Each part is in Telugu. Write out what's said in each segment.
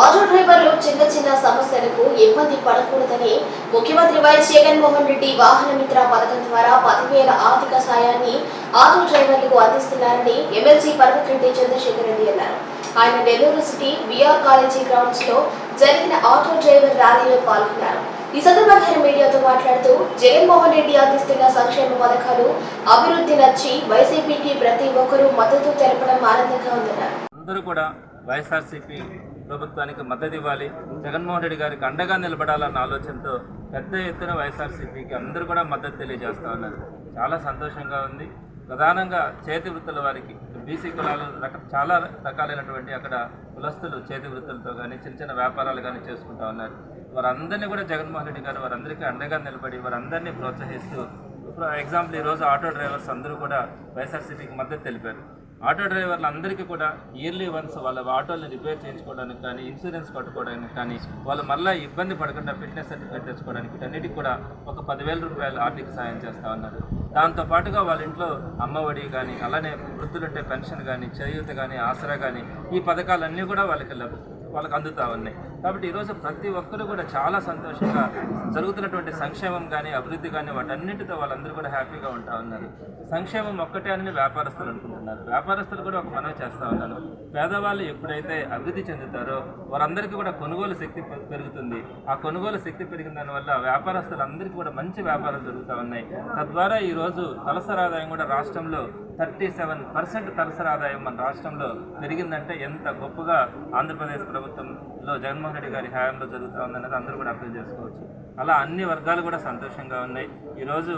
ఆటో డ్రైవర్లు చిన్న చిన్న సమస్యలకు ఇబ్బంది పడకూడదని ముఖ్యమంత్రి వైఎస్ జగన్మోహన్ రెడ్డి వాహన మిత్ర పథకం ద్వారా పదివేల ఆర్థిక సాయాన్ని ఆటో డ్రైవర్లకు అందిస్తున్నారని ఎమ్మెల్సీ పర్వత్ రెడ్డి చంద్రశేఖర్ రెడ్డి అన్నారు. ఆయన నెల్లూరు సిటీ విఆర్ కాలేజీ గ్రౌండ్స్లో జరిగిన ఆటో డ్రైవర్ ర్యాలీలో పాల్గొన్నారు. ఈ సందర్భంగా ఆయన మీడియాతో మాట్లాడుతూ జగన్మోహన్ రెడ్డి అందిస్తున్న సంక్షేమ పథకాలు అభివృద్ధి నచ్చి వైసీపీకి ప్రతి ఒక్కరూ మద్దతు తెలపడం ఆనందంగా ఉందన్నారు. అందరూ కూడా వైఎస్ఆర్సీపీ ప్రభుత్వానికి మద్దతు ఇవ్వాలి. జగన్మోహన్ రెడ్డి గారికి అండగా నిలబడాలన్న ఆలోచనతో పెద్ద ఎత్తున వైఎస్ఆర్సీపీకి అందరూ కూడా మద్దతు తెలియజేస్తూ ఉన్నారు. చాలా సంతోషంగా ఉంది. ప్రధానంగా చేతి వృత్తుల వారికి బీసీ కులాలు రక చాలా రకాలైనటువంటి అక్కడ కులస్తులు చేతి వృత్తులతో కానీ చిన్న చిన్న వ్యాపారాలు కానీ చేసుకుంటూ ఉన్నారు. వారందరినీ కూడా జగన్మోహన్ రెడ్డి గారు వారందరికీ అండగా నిలబడి వారందరినీ ప్రోత్సహిస్తూ ఇప్పుడు ఎగ్జాంపుల్ ఈరోజు ఆటో డ్రైవర్స్ అందరూ కూడా వైఎస్ఆర్సీపీకి మద్దతు తెలిపారు. ఆటో డ్రైవర్లు అందరికీ కూడా ఇయర్లీ వన్స్ వాళ్ళ ఆటోని రిపేర్ చేయించుకోవడానికి కానీ ఇన్సూరెన్స్ కట్టుకోవడానికి కానీ వాళ్ళు మళ్ళీ ఇబ్బంది పడకుండా ఫిట్నెస్ సర్టిఫికేట్ తెచ్చుకోవడానికి వీటన్నిటికి కూడా ఒక పదివేల రూపాయలు ఆర్థిక సాయం చేస్తూ ఉన్నారు. దాంతో పాటుగా వాళ్ళ ఇంట్లో అమ్మఒడి కానీ అలానే వృద్ధులుంటే పెన్షన్ కానీ చేయూత కానీ ఆసరా కానీ ఈ పథకాలన్నీ కూడా వాళ్ళకి లభ వాళ్ళకి అందుతూ ఉన్నాయి కాబట్టి ఈరోజు ప్రతి ఒక్కరు కూడా చాలా సంతోషంగా జరుగుతున్నటువంటి సంక్షేమం కానీ అభివృద్ధి కానీ వాటన్నిటితో వాళ్ళందరూ కూడా హ్యాపీగా ఉంటా ఉన్నారు. సంక్షేమం ఒక్కటే అని వ్యాపారస్తులు అనుకుంటున్నారు. వ్యాపారస్తులు కూడా ఒక మనవి చేస్తూ ఉన్నారు. పేదవాళ్ళు ఎప్పుడైతే అభివృద్ధి చెందుతారో వారందరికీ కూడా కొనుగోలు శక్తి పె- పెరుగుతుంది. ఆ కొనుగోలు శక్తి పెరిగిన దానివల్ల వ్యాపారస్తులందరికీ కూడా మంచి వ్యాపారాలు జరుగుతూ ఉన్నాయి. తద్వారా ఈరోజు తలసరి ఆదాయం కూడా రాష్ట్రంలో థర్టీ సెవెన్ పర్సెంట్ తలసరి ఆదాయం మన రాష్ట్రంలో పెరిగిందంటే ఎంత గొప్పగా ఆంధ్రప్రదేశ్ ప్రభుత్వంలో జగన్మోహన్ రెడ్డి గారి హయాంలో జరుగుతూ ఉందన్నది అందరూ కూడా అర్థం చేసుకోవచ్చు. అలా అన్ని వర్గాలు కూడా సంతోషంగా ఉన్నాయి. ఈరోజు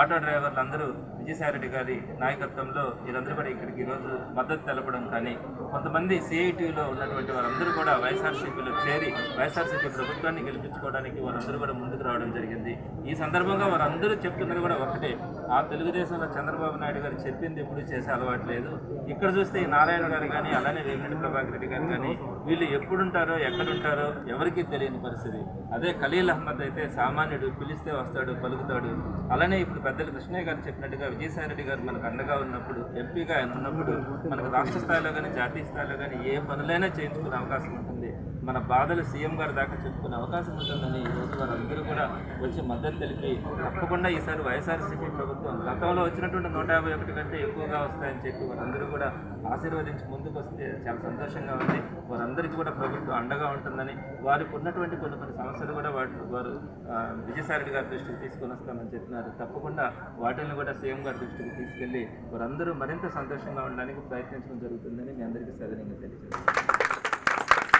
ఆటో డ్రైవర్లు అందరూ విజయసాయిరెడ్డి గారి నాయకత్వంలో వీరందరూ కూడా ఇక్కడికి ఈరోజు మద్దతు తెలపడం కానీ కొంతమంది సిఐటిలో ఉన్నటువంటి వారందరూ కూడా వైఎస్ఆర్సీపీలో చేరి వైఎస్ఆర్సీపీ ప్రభుత్వాన్ని గెలిపించుకోవడానికి వారందరూ కూడా ముందుకు రావడం జరిగింది. ఈ సందర్భంగా వారందరూ చెప్తున్నది కూడా ఒకటే ఆ తెలుగుదేశంలో చంద్రబాబు నాయుడు గారు చెప్పింది ఎప్పుడు చేసే అలవాటు లేదు. ఇక్కడ చూస్తే ఈ నారాయణ గారు కానీ అలానే వేమిరెడ్డి ప్రభాకర్ రెడ్డి గారు కానీ వీళ్ళు ఎప్పుడుంటారో ఎక్కడుంటారో ఎవరికీ తెలియని పరిస్థితి. అదే ఖలీల్ అహ్మద్ అయితే సామాన్యుడు పిలిస్తే వస్తాడు పలుకుతాడు. అలానే ఇప్పుడు పెద్దలు కృష్ణయ్య గారు చెప్పినట్టుగా విజయసాయి రెడ్డి గారు మనకు అండగా ఉన్నప్పుడు ఎంపీగా ఆయన ఉన్నప్పుడు మనకు రాష్ట్ర స్థాయిలో కానీ జాతీయ స్థాయిలో కానీ ఏ పనులైనా చేయించుకునే అవకాశం ఉంటుంది. మన బాధలు సీఎం గారి దాకా చెప్పుకునే అవకాశం ఉంటుందని ఈరోజు వారందరూ కూడా వచ్చి మద్దతు తెలిపి తప్పకుండా ఈసారి వైఎస్ఆర్సీపీ ప్రభుత్వం గతంలో వచ్చినటువంటి నూట యాభై ఒకటి కంటే ఎక్కువగా వస్తాయని చెప్పి వారందరూ కూడా ఆశీర్వదించి ముందుకు వస్తే చాలా సంతోషంగా ఉంది. వారందరూ వారందరికీ కూడా ప్రభుత్వం అండగా ఉంటుందని వారికి ఉన్నటువంటి కొన్ని కొన్ని సమస్యలు కూడా వాటి వారు ఆ, విజయసాయి గారి దృష్టికి తీసుకొని వస్తామని చెప్పినారు. తప్పకుండా వాటిని కూడా సీఎం గారి దృష్టికి తీసుకెళ్ళి వారందరూ మరింత సంతోషంగా ఉండడానికి ప్రయత్నించడం జరుగుతుందని మీ అందరికీ సదనంగా తెలియజేస్తాను